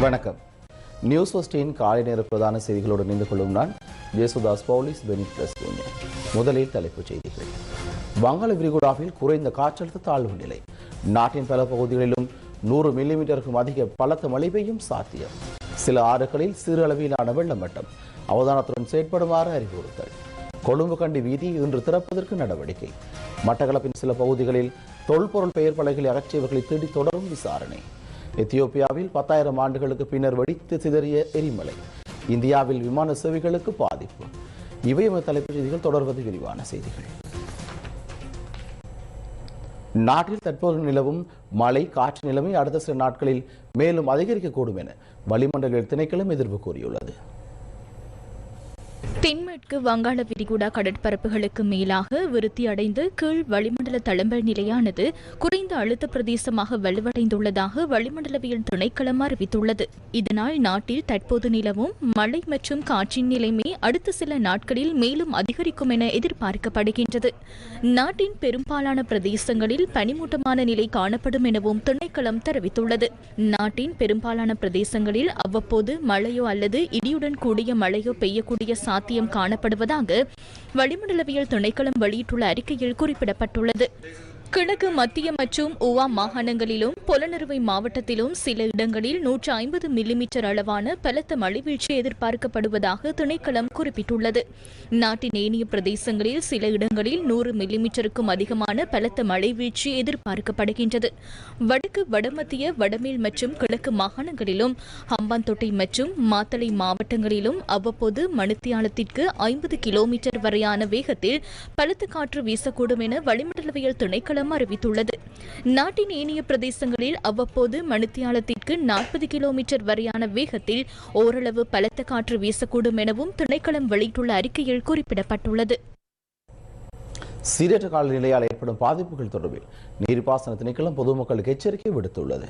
வணக்கம். நியூஸ் ஃபஸ்டின் காலை நேர பிரதான செய்திகளோடு இணைந்து கொள்ளும் நான் ஜேசுதாஸ் பவுலிஸ் பெனிட் பிளஸ் முதலில் தலைப்புச் செய்திகள். வங்காள விரிகுடாவில் குறைந்த காற்றழுத்த தாழ்வு நிலை. நாட்டின் பல பகுதிகளிலும் நூறு மில்லிமீட்டருக்கும் அதிக பலத்த மழை பெய்யும் சாத்தியம். சில ஆறுகளில் சிறு அளவிலான வெள்ளமட்டம். அவதானத்துடன் செயற்படுமாறு அறிவுறுத்தல். கொழும்பு கண்டி வீதி இன்று திறப்பதற்கு நடவடிக்கை. மட்டக்களப்பின் சில பகுதிகளில் தொல்பொருள் பெயர் பலகைகளை அகற்றியவர்களை தேடி தொடரும் விசாரணை. எத்தியோப்பியாவில் பத்தாயிரம் ஆண்டுகளுக்கு பின்னர் வெடித்து சிதறிய எரிமலை. இந்தியாவில் விமான சேவைகளுக்கு பாதிப்பு. இவை தலைப்புச் செய்திகள் தொடர்வது விரிவான செய்திகள். நாட்டில் தற்போது நிலவும் மழை காற்று நிலைமை அடுத்த சில நாட்களில் மேலும் அதிகரிக்கக்கூடும் என வளிமண்டல திணைக்களம் எதிர்ப்பு கூறியுள்ளது. தென்மேற்கு வங்காள விரிகுடா கடற்பரப்புகளுக்கு மேலாக விருத்தி அடைந்து கீழ் வளிமண்டல தளம்பல் நிலையானது குறைந்த அழுத்த பிரதேசமாக வலுவடைந்துள்ளதாக வளிமண்டலவியல் திணைக்களம் அறிவித்துள்ளது. இதனால் நாட்டில் தற்போது நிலவும் மழை மற்றும் காற்றின் நிலைமை அடுத்த சில நாட்களில் மேலும் அதிகரிக்கும் என எதிர்பார்க்கப்படுகின்றது. நாட்டின் பெரும்பாலான பிரதேசங்களில் பனிமூட்டமான நிலை காணப்படும் எனவும் திணைக்களம் தெரிவித்துள்ளது. நாட்டின் பெரும்பாலான பிரதேசங்களில் அவ்வப்போது மழையோ அல்லது இடியுடன் கூடிய மழையோ பெய்யக்கூடிய சாத்தியம் காண காணப்படுவதாக வளிமண்டலவியல் திணைக்களம் வெளியிட்டுள்ள அறிக்கையில் குறிப்பிடப்பட்டுள்ளது. கிழக்கு மத்திய மற்றும் உவா மாகாணங்களிலும் புலனறுவை மாவட்டத்திலும் சில இடங்களில் நூற்று ஐம்பது மில்லிமீட்டர் அளவான பலத்த மழை வீழ்ச்சி எதிர்பார்க்கப்படுவதாக திணைக்களம் குறிப்பிட்டுள்ளது. நாட்டின் ஏனைய பிரதேசங்களில் சில இடங்களில் நூறு மில்லிமீட்டருக்கும் அதிகமான பலத்த மழை வீழ்ச்சி எதிர்பார்க்கப்படுகின்றது. வடக்கு வடமத்திய வடமேல் மற்றும் கிழக்கு மாகாணங்களிலும் ஹம்பாந்தோட்டை மற்றும் மாத்தளை மாவட்டங்களிலும் அவ்வப்போது மணித்தியாலத்திற்கு ஐம்பது கிலோமீட்டர் வரையான வேகத்தில் பலத்த காற்று வீசக்கூடும் என வளிமண்டலவியல் திணைக்களம் அறிவித்துள்ளது. நாட்டின் ஏனைய பிரதேசங்களில் அவ்வப்போது மணித்தியாலத்திற்கு நாற்பது கிலோமீட்டர் வரையான வேகத்தில் ஓரளவு பலத்த காற்று வீசக்கூடும் எனவும் திணைக்களம் வெளியிட்டுள்ள அறிக்கையில் குறிப்பிடப்பட்டுள்ளது. சீரற்ற காலநிலையால் ஏற்படும் பாதிப்புகள் தொடர்பில் நீர்ப்பாசன திணைக்களம் பொதுமக்களுக்கு எச்சரிக்கை விடுத்துள்ளது.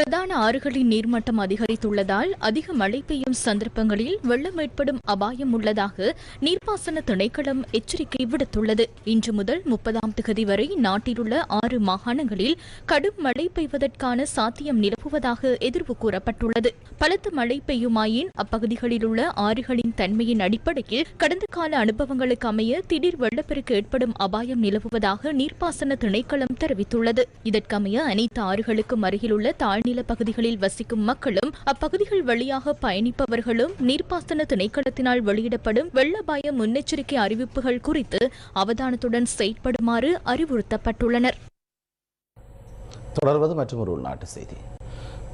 பிரதான ஆறுகளின் நீர்மட்டம் அதிகரித்துள்ளதால் அதிக மழை பெய்யும் சந்தர்ப்பங்களில் வெள்ளம் ஏற்படும் அபாயம் உள்ளதாக நீர்ப்பாசன திணைக்களம் எச்சரிக்கை விடுத்துள்ளது. இன்று முதல் முப்பதாம் திகதி வரை நாட்டிலுள்ள ஆறு மாகாணங்களில் கடும் மழை பெய்வதற்கான சாத்தியம் நிலவுவதாக எதிர்வு கூறப்பட்டுள்ளது. பலத்த மழை பெய்யுமாயின் அப்பகுதிகளில் உள்ள ஆறுகளின் தன்மையின் அடிப்படையில் கடந்த கால அனுபவங்களுக்கு அமைய திடீர் வெள்ளப்பெருக்கு ஏற்படும் அபாயம் நிலவுவதாக நீர்ப்பாசன திணைக்களம் தெரிவித்துள்ளது. இதற்கமைய அனைத்து ஆறுகளுக்கும் அருகிலுள்ள தாழ்நிலை மாநில பகுதிகளில் வசிக்கும் மக்களும் அப்பகுதிகள் வழியாக பயணிப்பவர்களும் நீர்ப்பாசன திணைக்களத்தினால் வெளியிடப்படும் வெள்ள பய முன்னெச்சரிக்கை அறிவிப்புகள் குறித்து அவதானத்துடன் செயற்படுமாறு அறிவுறுத்தப்பட்டுள்ளனர். தொடர்வது மற்றும் ஒரு உள்நாட்டு செய்தி.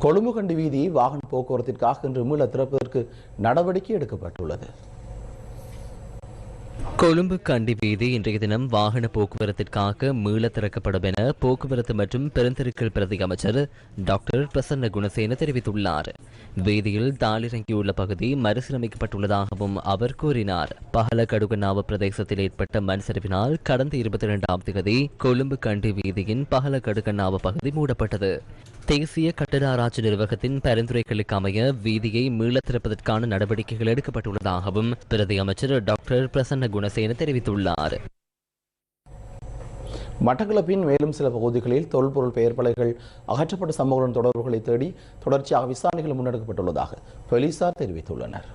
கொழும்பு கண்டி வீதி வாகன போக்குவரத்திற்காக இன்று மீள திறப்பதற்கு நடவடிக்கை எடுக்கப்பட்டுள்ளது. கொழும்பு கண்டி வீதி இன்றைய தினம் வாகன போக்குவரத்திற்காக மீள திறக்கப்படும் என போக்குவரத்து மற்றும் பெருந்திருக்கல் பிரதி அமைச்சர் டாக்டர் பிரசன்ன குணசேன தெரிவித்துள்ளார். வீதியில் தாளிறங்கியுள்ள பகுதி மறுசீரமைக்கப்பட்டுள்ளதாகவும் அவர் கூறினார். பகல கடுகநாவ பிரதேசத்தில் ஏற்பட்ட மண் சரிவினால் கடந்த இருபத்தி இரண்டாம் தேதி கொழும்பு கண்டி வீதியின் பகல கடுகநாவ பகுதி மூடப்பட்டது. தேசிய கட்டட ஆராய்ச்சி நிர்வாகத்தின் பரிந்துரைகளுக்கு அமைய வீதியை மீளத் திறப்பதற்கான நடவடிக்கைகள் எடுக்கப்பட்டுள்ளதாகவும் பிரதி அமைச்சர் டாக்டர் பிரசன்ன குணசேன தெரிவித்துள்ளார். மட்டக்களப்பின் மேலும் சில பகுதிகளில் தொல்பொருள் பெயர் அகற்றப்பட்ட சம்பவங்களுடன் தொடர்புகளை தேடி தொடர்ச்சியாக விசாரணைகள் முன்னெடுக்கப்பட்டுள்ளதாக போலீசார் தெரிவித்துள்ளனர்.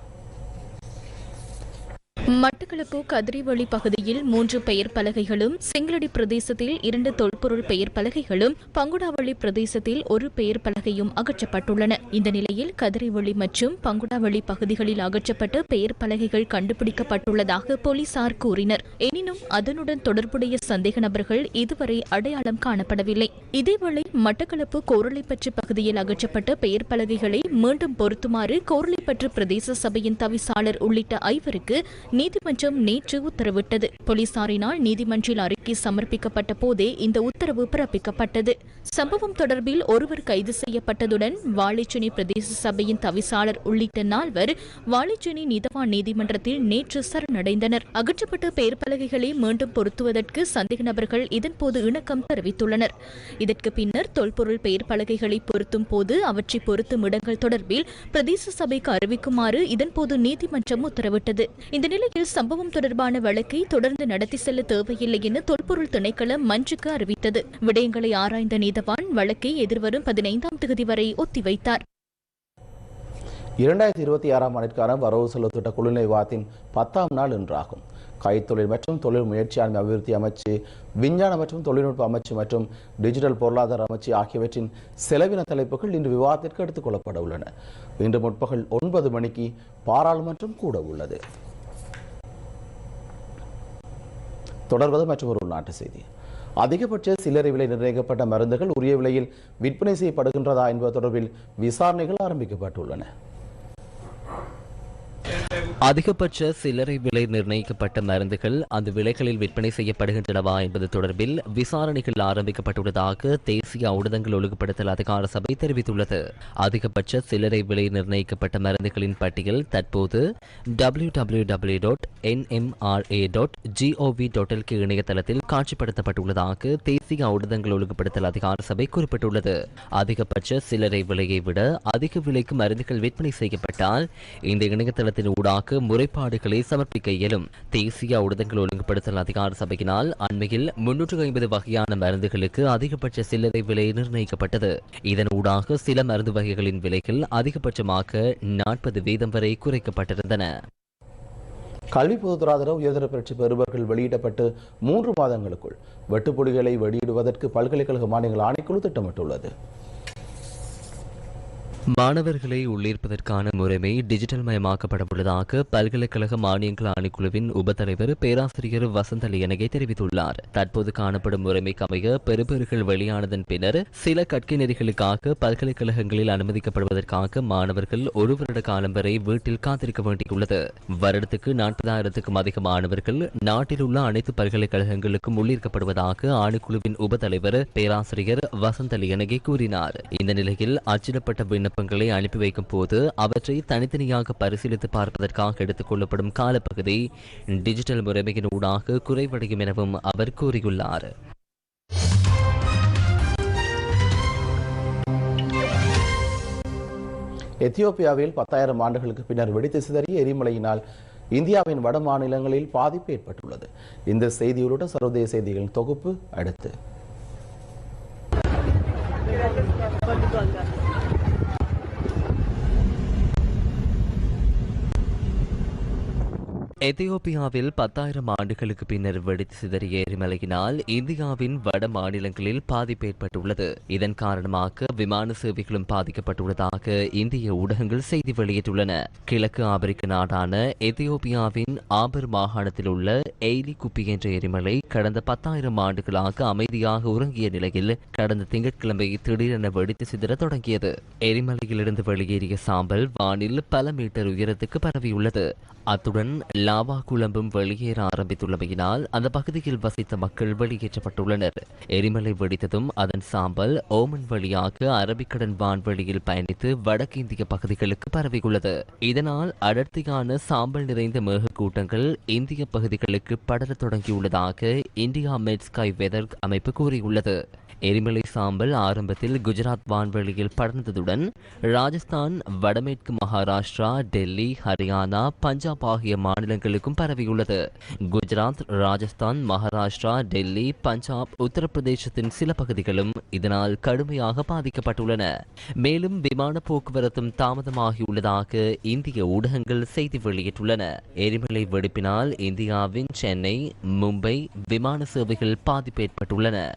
மட்டக்களப்பு கதிரிவழி பகுதியில் மூன்று பெயர் பலகைகளும் செங்கலடி பிரதேசத்தில் இரண்டு தொல்பொருள் பெயர் பலகைகளும் பங்குடாவளி பிரதேசத்தில் ஒரு பெயர் பலகையும் அகற்றப்பட்டுள்ளன. இந்த நிலையில் கதிரிவழி மற்றும் பங்குடாவளி பகுதிகளில் அகற்றப்பட்ட பெயர் பலகைகள் கண்டுபிடிக்கப்பட்டுள்ளதாக போலீசார் கூறினர். எனினும் அதனுடன் தொடர்புடைய சந்தேக நபர்கள் இதுவரை அடையாளம் காணப்படவில்லை. இதேவேளை மட்டக்களப்பு கோரளைப்பற்று பகுதியில் அகற்றப்பட்ட பெயர் பலகைகளை மீண்டும் பொருத்துமாறு கோரளைப்பற்று பிரதேச சபையின் தவிசாளர் உள்ளிட்ட ஐவருக்கு நீதிமன்றம் நேற்று உத்தரவிட்டது. போலீசாரினால் நீதிமன்றில் அறிக்கை சமர்ப்பிக்கப்பட்ட போதே இந்த உத்தரவு பிறப்பிக்கப்பட்டது. சம்பவம் தொடர்பில் ஒருவர் கைது செய்யப்பட்டதுடன் வாழைச்சேனை பிரதேச சபையின் தவிசாளர் உள்ளிட்ட நால்வர் வாழைச்சேனை நீதவான் நீதிமன்றத்தில் நேற்று சரணடைந்தனர். அகற்றப்பட்ட பெயர் பலகைகளை மீண்டும் பொருத்துவதற்கு சந்தேக நபர்கள் இதன்போது இணக்கம் தெரிவித்துள்ளனர். இதற்கு பின்னர் தொல்பொருள் பெயர் பலகைகளை பொருத்தும் போது அவற்றை பொருத்தும் இடங்கள் தொடர்பில் பிரதேச சபைக்கு அறிவிக்குமாறு இதன்போது நீதிமன்றம் உத்தரவிட்டது. இந்த நிலை இந்நிலையில் சம்பவம் தொடர்பான வழக்கை தொடர்ந்து நடத்தி செல்ல தேவையில்லை என தொல்பொருள் திணைக்களம் மன்றுக்கு அறிவித்தது. விடயங்களை ஆராய்ந்த நீதவான் வழக்கை எதிர்வரும் பதினைந்தாம் தேதி வரை ஒத்திவைத்தார். இரண்டாயிரத்தி இருபத்தி ஆறாம் ஆண்டிற்கான வரவு செலவு திட்ட குழுநிலை வாரத்தின் பத்தாம் நாள் இன்றாகும். கைத்தொழில் மற்றும் தொழில் முயற்சியாண்மை அபிவிருத்தி அமைச்சு விஞ்ஞான மற்றும் தொழில்நுட்ப அமைச்சு மற்றும் டிஜிட்டல் பொருளாதார அமைச்சு ஆகியவற்றின் செலவின தலைப்புகள் இன்று விவாதத்திற்கு எடுத்துக் கொள்ளப்பட உள்ளன. இன்று முற்பகல் ஒன்பது மணிக்கு பாராளுமன்றம் கூட உள்ளது. தொடர்வது மற்றும் ஒரு உள்நாட்டு செய்தி. அதிகபட்ச சில்லறை விலை நிர்ணயிக்கப்பட்ட மருந்துகள் உரிய விலையில் விற்பனை செய்யப்படுகின்றதா என்பது தொடர்பில் விசாரணைகள் ஆரம்பிக்கப்பட்டுள்ளன. அதிகபட்ச சில்லறை விலை நிர்ணயிக்கப்பட்ட மருந்துகள் அந்த விலைகளில் விற்பனை செய்யப்படுகின்றனவா என்பது தொடர்பில் விசாரணைகள் ஆரம்பிக்கப்பட்டுள்ளதாக தேசிய ஊடகங்கள் ஒழுங்குபடுத்தல் அதிகார சபை தெரிவித்துள்ளது. அதிகபட்ச சில்லறை விலை நிர்ணயிக்கப்பட்ட மருந்துகளின் பட்டியல் தற்போது W W W dot NMRA dot G O V dot LK இணையதளத்தில் காட்சிப்படுத்தப்பட்டுள்ளதாக தேசிய ஊடகங்கள் ஒழுங்குபடுத்தல் அதிகார சபை குறிப்பிட்டுள்ளது. அதிகபட்ச சில்லறை விலையை விட அதிக விலைக்கு மருந்துகள் விற்பனை செய்யப்பட்டால் இந்த இணையதளத்தின் ஊடாக முறைப்பாடுகளை சமர்ப்பிக்க இயலும். தேசிய ஊடகங்கள் ஒழுங்குபடுத்தல் அதிகார சபையினால் அண்மையில் முன்னூற்று ஐம்பது வகையான மருந்துகளுக்கு அதிகபட்ச சில்லறை விலை நிர்ணயிக்கப்பட்டது. இதன் ஊடாக சில மருந்து வகைகளின் விலைகள் அதிகபட்சமாக நாற்பது வீதம் வரை குறைக்கப்பட்டிருந்தன. கல்வி பொதுத்தராதர உயர்தர பயிற்சி பெறுபவர்கள் வெளியிடப்பட்டு மூன்று மாதங்களுக்குள். வெட்டுப்புலிகளை வெளியிடுவதற்கு பல்கலைக்கழக மாநில ஆணைக்குழு திட்டமிட்டுள்ளது. மாணவர்களை உள்ளீர்ப்பதற்கான முறைமை டிஜிட்டல் மயமாக்கப்பட உள்ளதாக பல்கலைக்கழக மானியங்கள் ஆணைக்குழுவின் உபத்தலைவர் பேராசிரியர் வசந்த லியனகை தெரிவித்துள்ளார். தற்போது காணப்படும் முறைமைக்கு அமைய பெறுபேறுகள் வெளியானதன் பின்னர் சில கற்கை நெறிகளுக்காக பல்கலைக்கழகங்களில் அனுமதிக்கப்படுவதற்காக மாணவர்கள் ஒரு வருட காலம் வரை வீட்டில் காத்திருக்க வேண்டியுள்ளது. வருடத்துக்கு நாற்பதாயிரத்துக்கும் அதிக மாணவர்கள் நாட்டில் உள்ள அனைத்து பல்கலைக்கழகங்களுக்கும் உள்ளீர்க்கப்படுவதாக ஆணைக்குழுவின் உபத்தலைவர் பேராசிரியர் வசந்த லியனகை கூறினார். இந்த நிலையில் அச்சிடப்பட்ட விண்ணப்பங்களை அனுப்பி வைக்கும் போது அவற்றை தனித்தனியாக பரிசீலித்து பார்ப்பதற்காக எடுத்துக் கொள்ளப்படும் காலப்பகுதி டிஜிட்டல் முறைமையின் ஊடாக குறைவடையும் எனவும் அவர் கூறியுள்ளார். எத்தியோப்பியாவில் பத்தாயிரம் ஆண்டுகளுக்கு பின்னர் வெடித்து சிதறிய எரிமலையினால் இந்தியாவின் வட மாநிலங்களில் பாதிப்பு ஏற்பட்டுள்ளது. இந்த செய்தியுடன் சர்வதேச செய்திகளின் தொகுப்பு அடுத்து. எத்தியோப்பியாவில் பத்தாயிரம் ஆண்டுகளுக்கு பின்னர் வெடித்து சிதறிய எரிமலையினால் இந்தியாவின் வட மாநிலங்களில் பாதிப்பு ஏற்பட்டுள்ளது. இதன் காரணமாக விமான சேவைகளும் பாதிக்கப்பட்டுள்ளதாக இந்திய ஊடகங்கள் செய்தி வெளியிட்டுள்ளன. கிழக்கு ஆப்பிரிக்க நாடான எத்தியோப்பியாவின் ஆபர் மாகாணத்தில் உள்ள எய்லி குப்பி என்ற எரிமலை கடந்த பத்தாயிரம் ஆண்டுகளாக அமைதியாக உறங்கிய நிலையில் கடந்த திங்கட்கிழமை திடீரென வெடித்து சிதற தொடங்கியது. எரிமலையிலிருந்து வெளியேறிய சாம்பல் வானில் பல மீட்டர் உயரத்துக்கு பரவியுள்ளது. அத்துடன் லாவா குழம்பும் வெளியேற ஆரம்பித்துள்ளமையினால் அந்த பகுதியில் வசித்த மக்கள் வெளியேற்றப்பட்டுள்ளனர். எரிமலை வெடித்ததும் அதன் சாம்பல் ஓமன் வழியாக அரபிக்கடன் வான்வெளியில் பயணித்து வடக்கிந்திய பகுதிகளுக்கு பரவியுள்ளது. இதனால் அடர்த்தியான சாம்பல் நிறைந்த மேகக்கூட்டங்கள் இந்திய பகுதிகளுக்கு படரத் தொடங்கியுள்ளதாக இந்தியா மெட்ஸ்கை வெதர் அமைப்பு கூறியுள்ளது. எரிமலை சாம்பல் ஆரம்பத்தில் குஜராத் வான்வெளியில் படர்ந்ததுடன் ராஜஸ்தான் வடமேற்கு மகாராஷ்டிரா டெல்லி ஹரியானா பஞ்சாப் ஆகிய மாநிலங்களுக்கும் பரவியுள்ளது. குஜராத் ராஜஸ்தான் மகாராஷ்டிரா டெல்லி பஞ்சாப் உத்தரப்பிரதேசத்தின் சில பகுதிகளும் இதனால் கடுமையாக பாதிக்கப்பட்டுள்ளன. மேலும் விமான போக்குவரத்தும் தாமதமாகியுள்ளதாக இந்திய ஊடகங்கள் செய்தி வெளியிட்டுள்ளன. எரிமலை வெடிப்பினால் இந்தியாவின் சென்னை மும்பை விமான சேவைகள் பாதிப்பு ஏற்பட்டுள்ளன.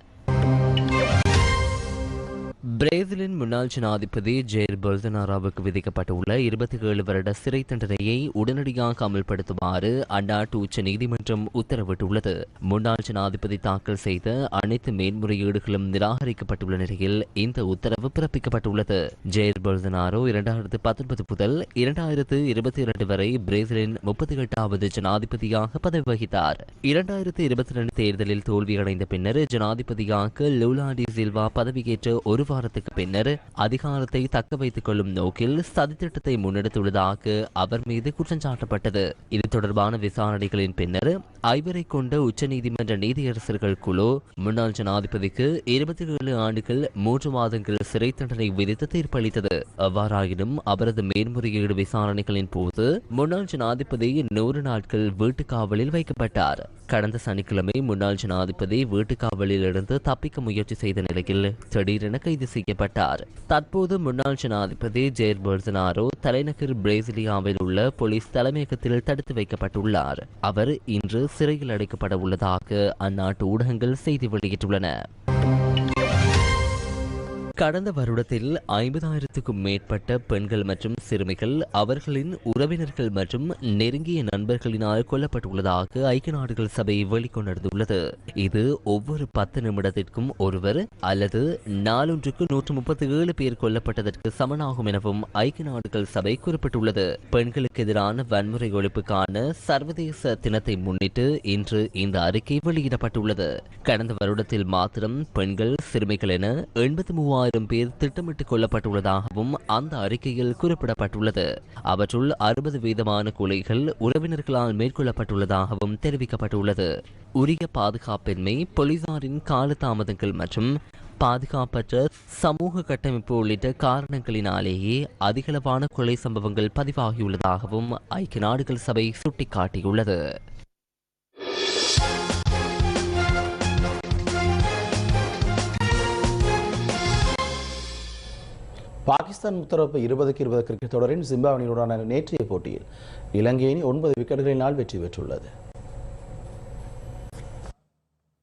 பிரேசிலின் முன்னாள் ஜனாதிபதி ஜெயர் பொல்சனாரோவுக்கு விதிக்கப்பட்டுள்ள இருபத்தி ஏழு வருட சிறை தண்டனையை உடனடியாக அமல்படுத்துமாறு அந்நாட்டு உச்ச நீதிமன்றம் உத்தரவிட்டுள்ளது. முன்னாள் ஜனாதிபதி தாக்கல் செய்த அனைத்து மேன்முறையீடுகளும் நிராகரிக்கப்பட்டுள்ள நிலையில் இந்த உத்தரவு பிறப்பிக்கப்பட்டுள்ளது. ஜெயர் பொல்சனாரோ இரண்டாயிரத்து பத்தொன்பது முதல் இரண்டாயிரத்து இருபத்தி இரண்டு வரை பிரேசிலின் முப்பத்தி எட்டாவது ஜனாதிபதியாக பதவி வகித்தார். இரண்டாயிரத்து இருபத்தி ரெண்டு தேர்தலில் தோல்வியடைந்த பின்னர் ஜனாதிபதியாக லூலா டி சில்வா பதவியேற்ற ஒரு வாரத்துக்கு பின்னர் அதிகாரத்தை தக்க வைத்துக் கொள்ளும் நோக்கில் சதித்திட்டத்தை முன்னெடுத்துள்ளதாக அவர் மீது குற்றம் சாட்டப்பட்டது. இது தொடர்பான விசாரணைகளின் பின்னர் ஐவரை கொண்ட உச்சநீதிமன்ற நீதியரசர்கள் குழு முன்னாள் ஜனாதிபதிக்கு இருபத்தி ஏழு ஆண்டுகள் மூன்று மாதங்கள் சிறை தண்டனை விதித்து தீர்ப்பளித்தது. அவ்வாறாயினும் அவரது மேன்முறையீடு விசாரணைகளின் போது முன்னாள் ஜனாதிபதி நூறு நாட்கள் வீட்டு காவலில் வைக்கப்பட்டார். கடந்த சனிக்கிழமை முன்னாள் ஜனாதிபதி வீட்டு காவலில் இருந்து தப்பிக்க முயற்சி செய்த நிலையில் திடீரென கைது செய்யப்பட்டார். தற்போது முன்னாள் ஜனாதிபதி ஜெயர் போல்சனாரோ தலைநகர் பிரேசிலியாவில் உள்ள போலீஸ் தலைமையகத்தில் தடுத்து வைக்கப்பட்டுள்ளார். அவர் இன்று சிறையில் அடைக்கப்பட உள்ளதாக அந்நாட்டு ஊடகங்கள் செய்தி வெளியிட்டுள்ளன. கடந்த வருடத்தில் ஐம்பதாயிரத்துக்கும் மேற்பட்ட பெண்கள் மற்றும் சிறுமிகள் அவர்களின் உறவினர்கள் மற்றும் நெருங்கிய நண்பர்களினால் கொல்லப்பட்டுள்ளதாக ஐக்கிய நாடுகள் சபை வெளிக்கொணர்ந்துள்ளது இது ஒவ்வொரு பத்து நிமிடத்திற்கும் ஒருவர் அல்லது நாளொன்றுக்கு நூற்று முப்பத்தி ஏழு பேர் கொல்லப்பட்டதற்கு சமனாகும் எனவும் ஐக்கிய நாடுகள் சபை குறிப்பிட்டுள்ளது. பெண்களுக்கு எதிரான வன்முறை ஒழிப்புக்கான சர்வதேச தினத்தை முன்னிட்டு இன்று இந்த அறிக்கை வெளியிடப்பட்டுள்ளது. கடந்த வருடத்தில் மாத்திரம் பெண்கள் சிறுமிகள் என எண்பத்தி மூவாயிரம் பேர் திட்டமிட்டுக் கொள்ளப்பட்டுள்ளதாகவும் அந்த அறிக்கையில் குறிப்பிடப்பட்டுள்ளது. அவற்றுள் அறுபது வீதமான கொலைகள் உறவினர்களால் மேற்கொள்ளப்பட்டுள்ளதாகவும் தெரிவிக்கப்பட்டுள்ளது. உரிய பாதுகாப்பின்மை போலீசாரின் காலதாமதங்கள் மற்றும் பாதுகாப்பற்ற சமூக கட்டமைப்பு உள்ளிட்ட காரணங்களினாலேயே அதிகளவான கொலை சம்பவங்கள் பதிவாகியுள்ளதாகவும் ஐக்கிய நாடுகள் சபை சுட்டிக்காட்டியுள்ளது. பாகிஸ்தான் முத்தரப்பு இருபதுக்கு இருபது கிரிக்கெட் தொடரின் ஜிம்பாப்வேயுடனான நேற்றைய போட்டியில் இலங்கை அணி ஒன்பது விக்கெட்டுகளினால் வெற்றி பெற்றுள்ளது.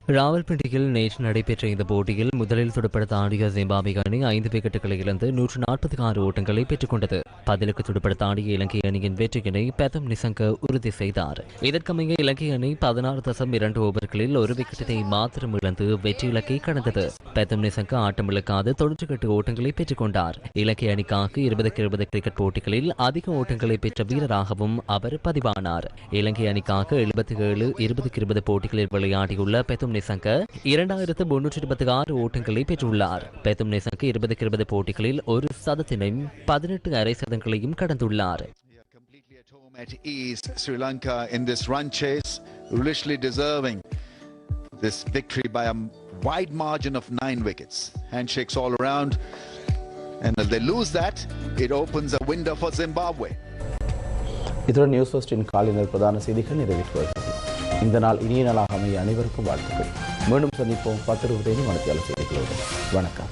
ராவல்பிண்டியில் நேற்று நடைபெற்ற இந்த போட்டியில் முதலில் துடுப்படுத்த ஆடிய ஜிம்பாபே அணி ஐந்து விக்கெட்டுகளை இழந்து நூற்று நாற்பத்தி ஆறு ஓட்டங்களை பெற்றுக் கொண்டது. பதிலுக்கு துடுப்படுத்த ஆடிய இலங்கை அணியின் வெற்றியினை பெதம் நிசங்க உறுதி செய்தார். இதற்கமைய இலங்கை அணி பதினாறு தசம் இரண்டு ஓவர்களில் ஒரு விக்கெட்டினை மாத்திரம் இழந்து வெற்றி இலக்கை கடந்தது. பெதம் நிசங்க ஆட்டமிழக்காது தொன்னூற்றி எட்டு ஓட்டங்களை பெற்றுக் கொண்டார். இலங்கை அணிக்காக இருபதுக்கு இருபது கிரிக்கெட் போட்டிகளில் அதிக ஓட்டங்களை பெற்ற வீரராகவும் அவர் பதிவானார். இலங்கை அணிக்காக எழுபத்தி ஏழு இருபதுக்கு இருபது போட்டிகளில் விளையாடியுள்ள பெத்தம் நிசங்க இரண்டாயிரத்து முன்னூற்றி இருபத்தி ஆறு ஓட்டங்களை பெற்றுள்ளார் பெத்தும் நிசங்க இருபதுக்கு இருபது போட்டிகளில் ஒரு சதத்தினையும் பதினெட்டு அரை சதங்களையும் கடந்துள்ளார் at ease, Sri Lanka in this run chase, richly deserving this victory by a wide margin of nine wickets. Handshakes all around. And if they lose that, it opens a window for Zimbabwe. இத்துடன் news ஃபர்ஸ்டின் காலையினர் பிரதான செய்திகள் நிறைவேற்றி வருகிறது இந்த நாள் இனிய நாளாக அமைய அனைவருக்கும் வாழ்த்துக்கள். மீண்டும் சந்திப்போம். பத்து இருபத்தைந்து மணித்தியால செய்திகளோடு வணக்கம்.